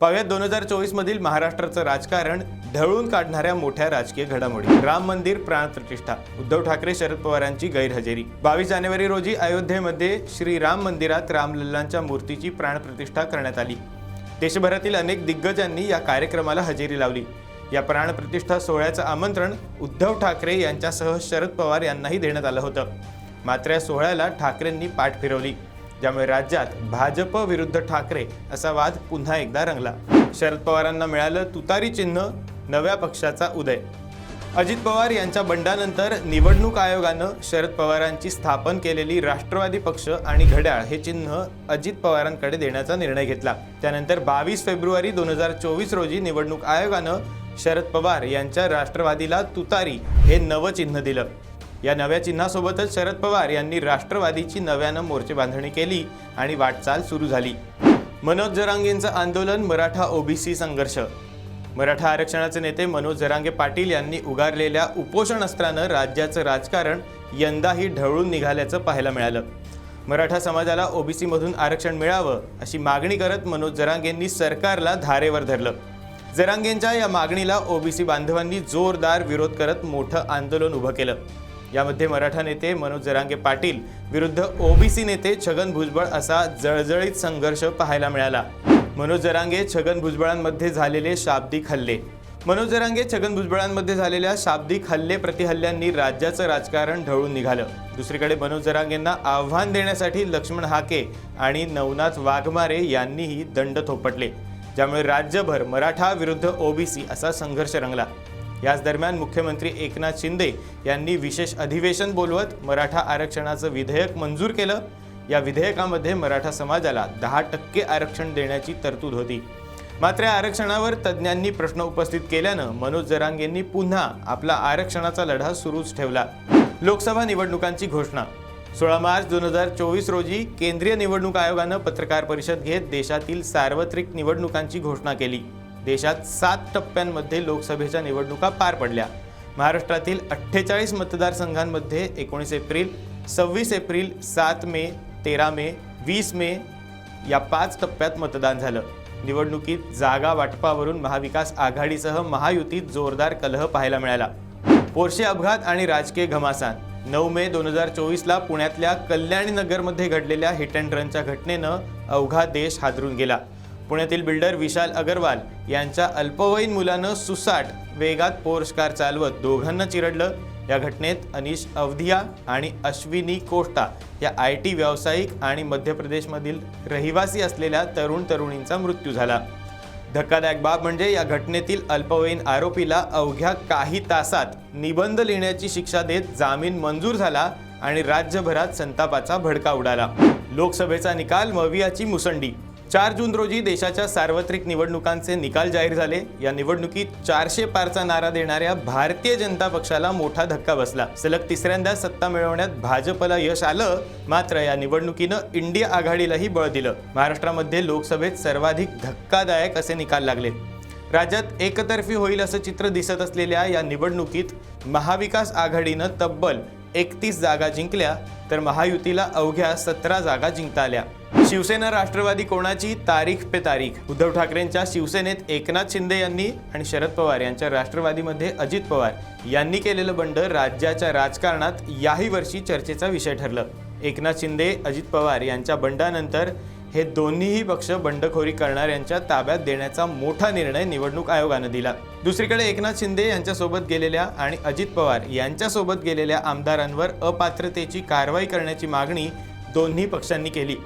पाव्या दोन हजार चोवीस मधील महाराष्ट्राचं राजकारण ढळून काढणाऱ्या मोठ्या राजकीय घडामोडी. राम मंदिर प्राणप्रतिष्ठा उद्धव ठाकरे शरद पवारांची गैरहजेरी. बावीस जानेवारी रोजी अयोध्येमध्ये श्री राम मंदिरात रामलल्लांच्या मूर्तीची प्राणप्रतिष्ठा करण्यात आली. देशभरातील अनेक दिग्गजांनी या कार्यक्रमाला हजेरी लावली. या प्राणप्रतिष्ठा सोहळ्याचं आमंत्रण उद्धव ठाकरे यांच्यासह शरद पवार यांनाही देण्यात आलं होतं. मात्र या सोहळ्याला ठाकरेंनी पाठ फिरवली. ज्यामुळे राज्यात भाजप विरुद्ध ठाकरे असा वाद पुन्हा एकदा रंगला. शरद पवारांना मिळालं तुतारी चिन्ह नव्या पक्षाचा उदय. अजित पवार यांच्या बंडानंतर निवडणूक आयोगानं शरद पवारांची स्थापन केलेली राष्ट्रवादी पक्ष आणि घड्याळ हे चिन्ह अजित पवारांकडे देण्याचा निर्णय घेतला. त्यानंतर बावीस फेब्रुवारी दोन हजार चोवीस रोजी निवडणूक आयोगानं शरद पवार यांच्या राष्ट्रवादीला तुतारी हे नवं चिन्ह दिलं. या नव्या चिन्हासोबतच शरद पवार यांनी राष्ट्रवादीची नव्यानं मोर्चेबांधणी केली आणि वाटचाल सुरू झाली. मनोज जरांगेंचं आंदोलन मराठा ओबीसी संघर्ष. मराठा आरक्षणाचे नेते मनोज जरांगे पाटील यांनी उगारलेल्या उपोषण अस्त्रानं राज्याचं राजकारण यंदाही ढवळून निघाल्याचं पाहायला मिळालं. मराठा समाजाला ओबीसीमधून आरक्षण मिळावं अशी मागणी करत मनोज जरांगेंनी सरकारला धारेवर धरलं. जरांगेंच्या या मागणीला ओबीसी बांधवांनी जोरदार विरोध करत मोठं आंदोलन उभं केलं. यामध्ये मराठा नेते मनोज जरांगे पाटील विरुद्ध ओबीसी नेते छगन भुजबळ असा जळजळीत संघर्ष पाहायला मिळाला. मनोज जरांगे छगन भुजबळांमध्ये झालेले शाब्दिक हल्ले. मनोज जरांगे छगन भुजबळांमध्ये झालेल्या शाब्दिक हल्ले प्रतिहल्ल्यांनी राज्याचं राजकारण ढळून निघालं. दुसरीकडे मनोज जरांगेंना आव्हान देण्यासाठी लक्ष्मण हाके आणि नवनाथ वाघमारे यांनीही दंड थोपटले. ज्यामुळे राज्यभर मराठा विरुद्ध ओबीसी असा संघर्ष रंगला. याच दरम्यान मुख्यमंत्री एकनाथ शिंदे यांनी विशेष अधिवेशन बोलवत मराठा आरक्षणाचं विधेयक मंजूर केलं. या विधेयकामध्ये मराठा समाजाला दहा टक्के आरक्षण देण्याची तरतूद होती. मात्र या आरक्षणावर तज्ज्ञांनी प्रश्न उपस्थित केल्यानं मनोज जरांगेंनी पुन्हा आपला आरक्षणाचा लढा सुरूच ठेवला. लोकसभा निवडणुकांची घोषणा. सोळा मार्च दोन हजार चोवीस रोजी केंद्रीय निवडणूक आयोगानं पत्रकार परिषद घेत देशातील सार्वत्रिक निवडणुकांची घोषणा केली. देशात सात टप्प्यांमध्ये लोकसभेच्या निवडणुका पार पडल्या. महाराष्ट्रातील अठ्ठेचाळीस मतदारसंघांमध्ये एकोणीस एप्रिल सव्वीस एप्रिल सात मे तेरा मे वीस मे या पाच टप्प्यात मतदान झालं. निवडणुकीत जागा वाटपावरून महाविकास आघाडीसह महायुतीत जोरदार कलह पाहायला मिळाला. पोरशे अपघात आणि राजकीय घमासान. नऊ मे दोन हजार चोवीसला पुण्यातल्या कल्याणी नगरमध्ये घडलेल्या हिट अँड रनच्या घटनेनं अवघा देश हादरून गेला. पुण्यातील बिल्डर विशाल अगरवाल यांच्या अल्पवयीन मुलानं सुसाट वेगात पोर्श कार चालवत दोघांना चिरडलं. या घटनेत अनिश अवधिया आणि अश्विनी कोष्टा या आय टी व्यावसायिक आणि मध्य प्रदेशमधील रहिवासी असलेल्या तरुण तरुणींचा मृत्यू झाला. धक्कादायक बाब म्हणजे या घटनेतील अल्पवयीन आरोपीला अवघ्या काही तासात निबंध लिहिण्याची शिक्षा देत जामीन मंजूर झाला आणि राज्यभरात संतापाचा भडका उडाला. लोकसभेचा निकाल मवियाची मुसंडी चार जून रोजी देशाच्या सार्वत्रिक निवडणुकांचे निकाल जाहीर झाले. या निवडणुकीत चारशे पारचा नारा देणाऱ्या भारतीय जनता पक्षाला मोठा धक्का बसला. सलग तिसऱ्यांदा सत्ता मिळवण्यात भाजपला यश आलं मात्र या निवडणुकीनं इंडिया आघाडीलाही बळ दिलं. महाराष्ट्रामध्ये लोकसभेत सर्वाधिक धक्कादायक असे निकाल लागले. राज्यात एकतर्फी होईल असं चित्र दिसत असलेल्या या निवडणुकीत महाविकास आघाडीनं तब्बल एकतीस जागा जिंकल्या तर महायुतीला अवघ्या सतरा जागा जिंकता आल्या. शिवसेना राष्ट्रवादी कोणाची? तारीख पे तारीख. उद्धव ठाकरेंच्या शिवसेनेत एकनाथ शिंदे यांनी आणि शरद पवार यांच्या राष्ट्रवादीमध्ये अजित पवार यांनी केलेलं बंड राज्याच्या राजकारणात याही वर्षी चर्चेचा विषय ठरलं. एकनाथ शिंदे अजित पवार यांच्या बंडानंतर हे दोन्हीही पक्ष बंडखोरी करणाऱ्यांच्या ताब्यात देण्याचा मोठा निर्णय निवडणूक आयोगानं दिला. दुसरीकडे एकनाथ शिंदे यांच्यासोबत गेलेल्या आणि अजित पवार यांच्यासोबत गेलेल्या आमदारांवर अपात्रतेची कारवाई करण्याची मागणी दोन्ही पक्षांनी केली.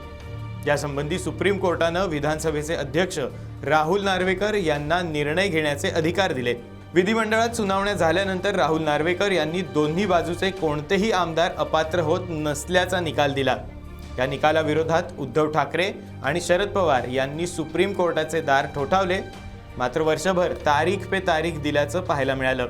यासंबंधी सुप्रीम कोर्टानं विधानसभेचे अध्यक्ष राहुल नार्वेकर यांना निर्णय घेण्याचे अधिकार दिले. विधिमंडळात सुनावण्या झाल्यानंतर राहुल नार्वेकर यांनी दोन्ही बाजूचे कोणतेही आमदार अपात्र होत नसल्याचा निकाल दिला. या निकालाविरोधात उद्धव ठाकरे आणि शरद पवार यांनी सुप्रीम कोर्टाचे दार ठोठावले. मात्र वर्षभर तारीख पे तारीख दिल्याचं पाहायला मिळालं.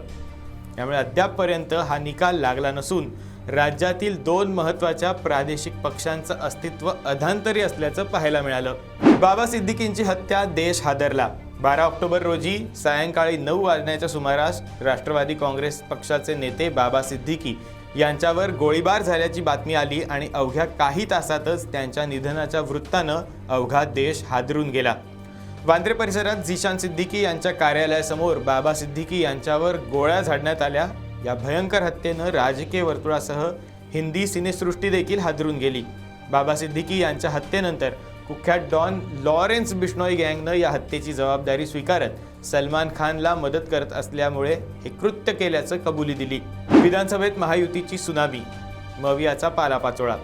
त्यामुळे अद्यापपर्यंत हा निकाल लागला नसून राज्यातील दोन महत्त्वाच्या प्रादेशिक पक्षांचं अस्तित्व अधांतरी असल्याचं पाहायला मिळालं. बाबा सिद्दीकींची हत्या देश हादरला. बारा ऑक्टोबर रोजी सायंकाळी नऊ वाजण्याच्या सुमारास राष्ट्रवादी काँग्रेस पक्षाचे नेते बाबा सिद्दीकी यांच्यावर गोळीबार झाल्याची बातमी आली आणि अवघ्या काही तासातच त्यांच्या निधनाच्या वृत्तानं अवघा देश हादरून गेला. वांद्रे परिसरात झिशान सिद्दीकी यांच्या कार्यालयासमोर बाबा सिद्दीकी यांच्यावर गोळ्या झाडण्यात आल्या. या भयंकर हत्येनं राजकीय वर्तुळासह हिंदी सिनेसृष्टी देखील हादरून गेली. बाबा सिद्दीकी यांच्या हत्येनंतर कुख्यात डॉन लॉरेन्स बिश्नोई गँगनं या हत्येची जबाबदारी स्वीकारत सलमान खानला मदत करत असल्यामुळे हे कृत्य केल्याचं कबुली दिली. विधानसभेत महायुतीची सुनामी मवियाचा पालापाचोळा.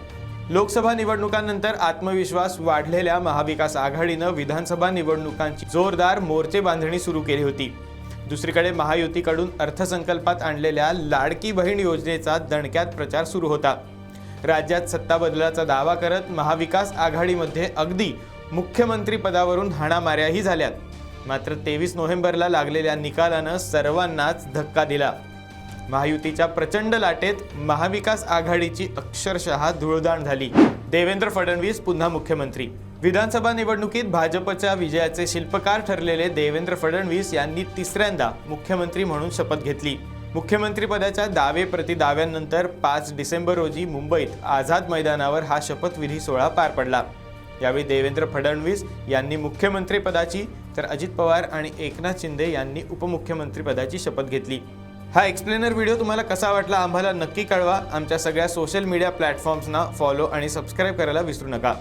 लोकसभा निवडणुकांनंतर आत्मविश्वास वाढलेल्या महाविकास आघाडीनं विधानसभा निवडणुकांची जोरदार मोर्चे बांधणी सुरू केली होती. दुसरीकडे महायुतीकडून अर्थसंकल्पात आणलेल्या लाडकी बहीण योजनेचा दणक्यात प्रचार सुरू होता. राज्यात सत्ता बदलाचा दावा करत महाविकास आघाडीमध्ये अगदी मुख्यमंत्री पदावरून हाणामाऱ्याही झाल्यात. मात्र तेवीस नोव्हेंबरला लागलेल्या निकालानं सर्वांनाच धक्का दिला. महायुतीच्या प्रचंड लाटेत महाविकास आघाडीची अक्षरशः धुळदाण झाली. देवेंद्र फडणवीस पुन्हा मुख्यमंत्री. विधानसभा निवडणुकीत भाजपच्या विजयाचे शिल्पकार ठरलेले देवेंद्र फडणवीस यांनी तिसऱ्यांदा मुख्यमंत्री म्हणून शपथ घेतली. मुख्यमंत्रीपदाच्या दावे प्रतिदाव्यांनंतर पाच डिसेंबर रोजी मुंबईत आझाद मैदानावर हा शपथविधी सोहळा पार पडला. यावेळी देवेंद्र फडणवीस यांनी मुख्यमंत्रीपदाची तर अजित पवार आणि एकनाथ शिंदे यांनी उपमुख्यमंत्रीपदाची शपथ घेतली. हा एक्सप्लेनर व्हिडिओ तुम्हाला कसा वाटला आम्हाला नक्की कळवा. आमच्या सगळ्या सोशल मीडिया प्लॅटफॉर्म्सना फॉलो आणि सबस्क्राईब करायला विसरू नका.